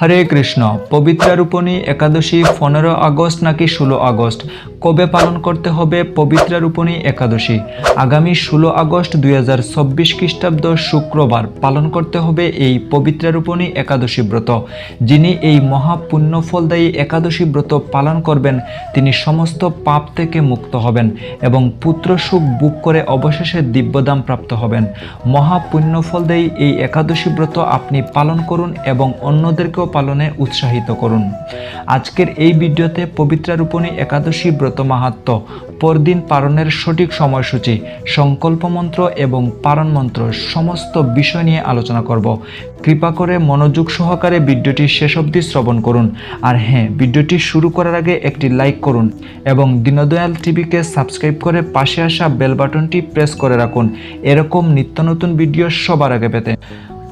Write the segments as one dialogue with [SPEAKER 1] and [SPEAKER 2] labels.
[SPEAKER 1] হরে কৃষ্ণ। পবিত্রারূপণী একাদশী পনেরো আগস্ট নাকি ষোলো আগস্ট? কবে পালন করতে হবে পবিত্রারূপণী একাদশী? আগামী ষোলো আগস্ট দুই হাজার চব্বিশ খ্রিস্টাব্দ শুক্রবার পালন করতে হবে এই পবিত্রারূপণী একাদশী ব্রত। যিনি এই মহাপুণ্য ফলদায়ী একাদশী ব্রত পালন করবেন, তিনি সমস্ত পাপ থেকে মুক্ত হবেন এবং পুত্র সুখ বুক করে অবশেষে দিব্যদাম প্রাপ্ত হবেন। মহাপুণ্য ফলদায়ী এই একাদশী ব্রত আপনি পালন করুন এবং অন্যদেরকেও পালনে উৎসাহিত করুন। আজকের এই ভিডিওতে পবিত্রারূপণী একাদশী ব্রত মাহাত্ম, পরদিন পালনের সঠিক সময়সূচি, সংকল্প মন্ত্র এবং পারণ মন্ত্র সমস্ত বিষয় নিয়ে আলোচনা করব। কৃপা করে মনোযোগ সহকারে ভিডিওটি শেষ অবধি শ্রবণ করুন। আর হ্যাঁ ভিডিওটি শুরু করার আগে একটি লাইক করুন এবং দীনদয়াল টিভিকে সাবস্ক্রাইব করে পাশে আসা বেল বাটনটি প্রেস করে রাখুন। এরকম নিত্য নতুন ভিডিও সবার আগে পেতে।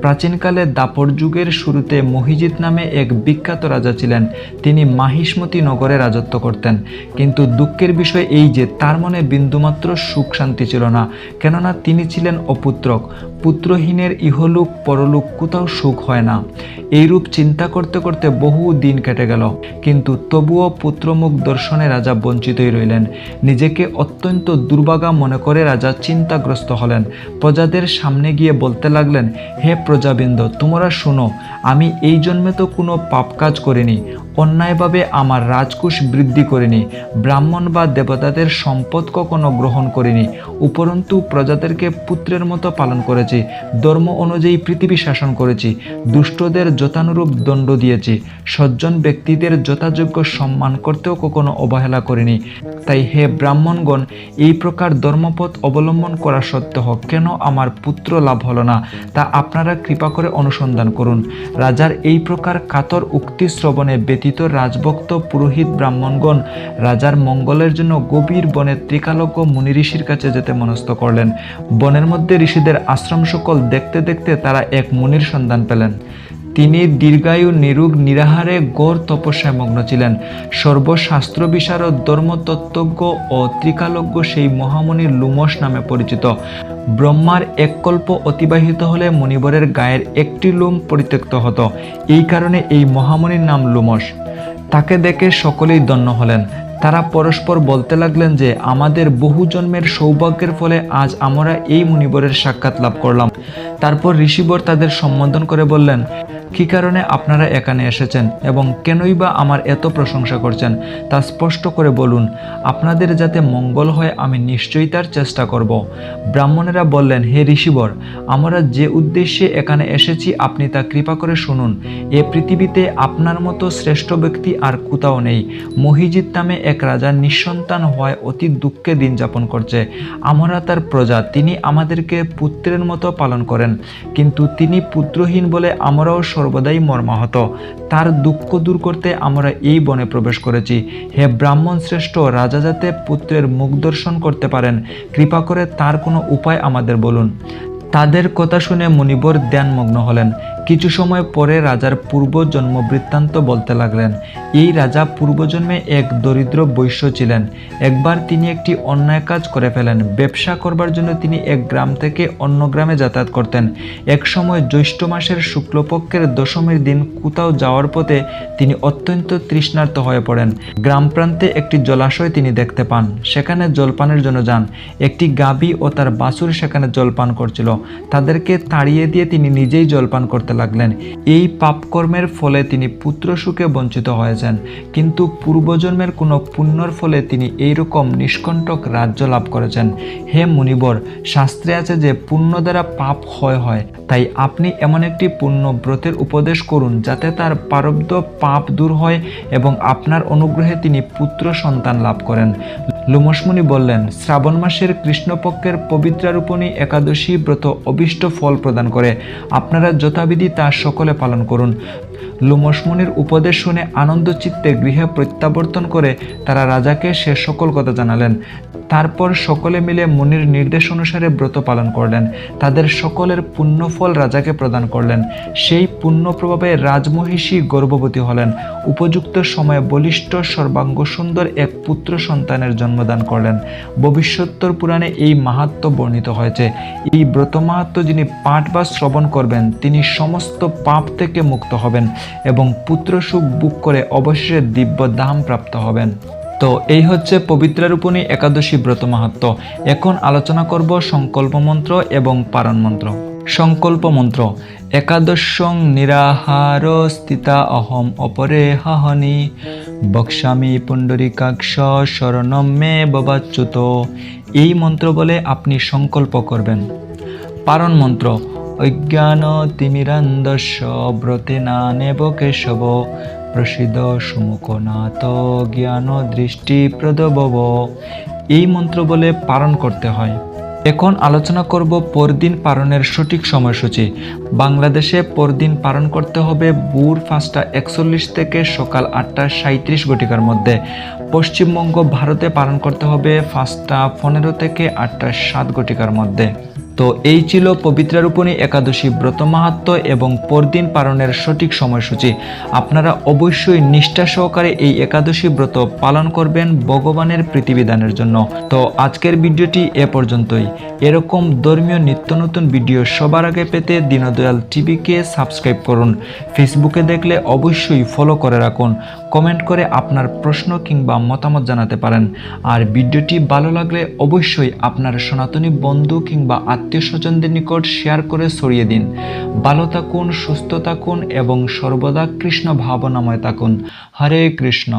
[SPEAKER 1] প্রাচীনকালে দাপর যুগের শুরুতে মহিজিৎ নামে এক বিখ্যাত রাজা ছিলেন। তিনি মাহিষ্মতি নগরে রাজত্ব করতেন। কিন্তু দুঃখের বিষয় এই যে, তার মনে বিন্দুমাত্র সুখ শান্তি ছিল না। কেননা তিনি ছিলেন অপুত্রক। পুত্রহীনের ইহলোক, পরলোক কোথাও সুখ হয় না। এইরূপ চিন্তা করতে করতে বহু দিন কেটে গেল। কিন্তু তবুও পুত্রমুখ দর্শনে রাজা বঞ্চিতই রইলেন। নিজেকে অত্যন্ত দুর্বাগা মনে করে রাজা চিন্তাগ্রস্ত হলেন। প্রজাদের সামনে গিয়ে বলতে লাগলেন, হে প্রজাবৃন্দ তোমরা শোনো আমি এই জন্মে তো কোনো পাপ কাজ করিনি। অন্যায়ভাবে আমার রাজকোষ বৃদ্ধি করিনি, ব্রাহ্মণ বা দেবতাদের সম্পদ কখনো গ্রহণ করিনি, উপরন্তু প্রজাদেরকে পুত্রের মতো পালন করেছি, ধর্ম অনুযায়ী পৃথিবী শাসন করেছি, দুষ্টদের যথানুরূপ দণ্ড দিয়েছি, সজ্জন ব্যক্তিদের যথাযোগ্য সম্মান করতেও কখনো অবহেলা করিনি। তাই হে ব্রাহ্মণগণ, এই প্রকার ধর্মপথ অবলম্বন করা সত্ত্বেও কেন আমার পুত্র লাভ হলো না, তা আপনারা কৃপা করে অনুসন্ধান করুন। রাজার এই প্রকার কাতর উক্তি শ্রবণে ব্যতীত রাজভক্ত পুরোহিত ব্রাহ্মণগণ রাজার মঙ্গলের জন্য গভীর বনে ত্রিকালজ্ঞ মুনি ঋষির কাছে যেতে মনস্থ করলেন। বনের মধ্যে ঋষিদের আশ্রম সকল দেখতে দেখতে তারা এক মুনির সন্ধান পেলেন। তিনি দীর্ঘায়ু, নিরুগ, নিরাহারে গৌর তপস্যায় মগ্ন ছিলেন। সর্বশাস্ত্র বিশারদ ধর্মতত্ত্বজ্ঞ ও ত্রিকালজ্ঞ সেই মহামুনির লুমস নামে পরিচিত। ব্রহ্মার এক কল্প অতিবাহিত হলে মণিবরের গায়ের একটি লোম পরিত্যক্ত হতো। এই কারণে এই মহামুনির নাম লুমস। তাকে দেখে সকলেই দন্য হলেন। তারা পরস্পর বলতে লাগলেন যে, আমাদের বহু জন্মের সৌভাগ্যের ফলে আজ আমরা এই মুনিবরের সাক্ষাৎ লাভ করলাম। তারপর ঋষিবর তাদের সম্বোধন করে বললেন কী কারণে আপনারা এখানে এসেছেন এবং কেনই বা আমার এত প্রশংসা করছেন তা স্পষ্ট করে বলুন, আপনাদের যাতে মঙ্গল হয় আমি নিশ্চয়ই তার চেষ্টা করব। ব্রাহ্মণেরা বললেন, হে ঋষিবর, আমরা যে উদ্দেশ্যে এখানে এসেছি আপনি তা কৃপা করে শুনুন। এ পৃথিবীতে আপনার মতো শ্রেষ্ঠ ব্যক্তি আর কোথাও নেই। মহিজিৎ নামে এক রাজা নিঃসন্তান হওয়ায় অতি দুঃখে দিন যাপন করছে। আমরা তার প্রজা, তিনি আমাদেরকে পুত্রের মতো পালন করেন। কিন্তু তিনি পুত্রহীন বলে আমরাও সর্বদাই মর্মাহত। তার দুঃখ দূর করতে আমরা এই বনে প্রবেশ করেছি। হে ব্রাহ্মণ শ্রেষ্ঠ, রাজা যাতে পুত্রের মুখ দর্শন করতে পারেন, কৃপা করে তার কোনো উপায় আমাদের বলুন। তাদের কথা শুনে মনিবর ধ্যানমগ্ন হলেন। কিছু সময় পরে রাজার পূর্ব জন্ম বৃত্তান্ত বলতে লাগলেন। এই রাজা পূর্বজন্মে এক দরিদ্র বৈশ্য ছিলেন। একবার তিনি একটি অন্যায় কাজ করে ফেলেন। ব্যবসা করবার জন্য তিনি এক গ্রাম থেকে অন্য গ্রামে যাতায়াত করতেন। এক সময় জ্যৈষ্ঠ মাসের শুক্লপক্ষের দশমীর দিন কোথাও যাওয়ার পথে তিনি অত্যন্ত তৃষ্ণার্ত হয়ে পড়েন। গ্রাম প্রান্তে একটি জলাশয় তিনি দেখতে পান। সেখানে জলপানের জন্য যান। একটি গাভী ও তার বাছুর সেখানে জলপান করছিল। তাদেরকে তাড়িয়ে দিয়ে তিনি নিজেই জলপান করতে লাগলেন। এই পাপকর্মের ফলে তিনি পুত্র সুখে বঞ্চিত হয়েছেন কিন্তু পূর্বজন্মের কোনো পুণ্যর ফলে তিনি এইরকম নিষ্কণ্টক রাজ্য লাভ করেছেন। হে মুনিবর, শাস্ত্রে আছে যে পুণ্য দ্বারা পাপ হয় হয়। তাই আপনি এমন একটি পুণ্য ব্রতের উপদেশ করুন যাতে তার পারব্ধ পাপ দূর হয় এবং আপনার অনুগ্রহে তিনি পুত্র সন্তান লাভ করেন। লোমসমুনি বললেন, শ্রাবণ মাসের কৃষ্ণপক্ষের পবিত্রারূপণী একাদশী ব্রত অবিষ্ট ফল প্রদান করে। আপনারা যথাবিধি তা সকলে পালন করুন। লুমসমনির উপদেশ শুনে আনন্দচিত্তে গৃহে প্রত্যাবর্তন করে তারা রাজাকে সে সকল কথা জানালেন। তারপর সকলে মিলে মুনির নির্দেশ অনুসারে ব্রত পালন করলেন। তাদের সকলের পুণ্যফল রাজাকে প্রদান করলেন। সেই পুণ্য প্রভাবে রাজমহিষী গর্ভবতী হলেন। উপযুক্ত সময়ে বলিষ্ঠ সর্বাঙ্গ সুন্দর এক পুত্র সন্তানের জন্মদান করলেন। ভবিষ্যোত্তর পুরাণে এই মাহাত্ম বর্ণিত হয়েছে। এই ব্রত মাহাত্ম যিনি পাঠ বা শ্রবণ করবেন, তিনি সমস্ত পাপ থেকে মুক্ত হবেন এবং পুত্র সুখ বুক করে অবশেষে দিব্য দাম প্রাপ্ত হবেন। তো এই হচ্ছে পবিত্র পবিত্রারূপণী একাদশী ব্রত মাহাত্ম। এখন আলোচনা করব সংকল্প মন্ত্র এবং পারণ মন্ত্র। সংকল্প মন্ত্র, একাদশং নিরাহার স্থিতা অহম অপরে হাহনি বক্সামি পুণ্ডরিকাক্ষ শরণম মে ববাচ্যুত। এই মন্ত্র বলে আপনি সংকল্প করবেন। পারণ মন্ত্র অজ্ঞান তিমিরান্দস্য ব্রতে না নেব কেশব প্রসিদ্ধ সুমুখনাথ জ্ঞান দৃষ্টি প্রদবব। এই মন্ত্র বলে পালন করতে হয়। এখন আলোচনা করব পরদিন পালনের সঠিক সময়সূচি। বাংলাদেশে পরদিন পালন করতে হবে ভোর পাঁচটা একচল্লিশ থেকে সকাল আটটা সাঁত্রিশ ঘটিকার মধ্যে। পশ্চিমবঙ্গ, ভারতে পালন করতে হবে পাঁচটা পনেরো থেকে আটটা সাত ঘটিকার মধ্যে। তো এই ছিল পবিত্রারূপণী একাদশী ব্রত মাহাত্ম এবং পরদিন পালনের সঠিক সময়সূচি। আপনারা অবশ্যই নিষ্ঠা সহকারে এই একাদশী ব্রত পালন করবেন ভগবানের পৃথিবীদানের জন্য। তো আজকের ভিডিওটি এ পর্যন্তই। এরকম ধর্মীয় নিত্য নতুন ভিডিও সবার আগে পেতে দীনদয়াল টিভিকে সাবস্ক্রাইব করুন। ফেসবুকে দেখলে অবশ্যই ফলো করে রাখুন। কমেন্ট করে আপনার প্রশ্ন কিংবা মতামত জানাতে পারেন। আর ভিডিওটি ভালো লাগলে অবশ্যই আপনার সনাতনী বন্ধু কিংবা আত্মীয় স্বজনদের নিকট শেয়ার করে ছড়িয়ে দিন। ভালো থাকুন, সুস্থ থাকুন এবং সর্বদা কৃষ্ণ ভাবনাময় থাকুন। হরে কৃষ্ণ।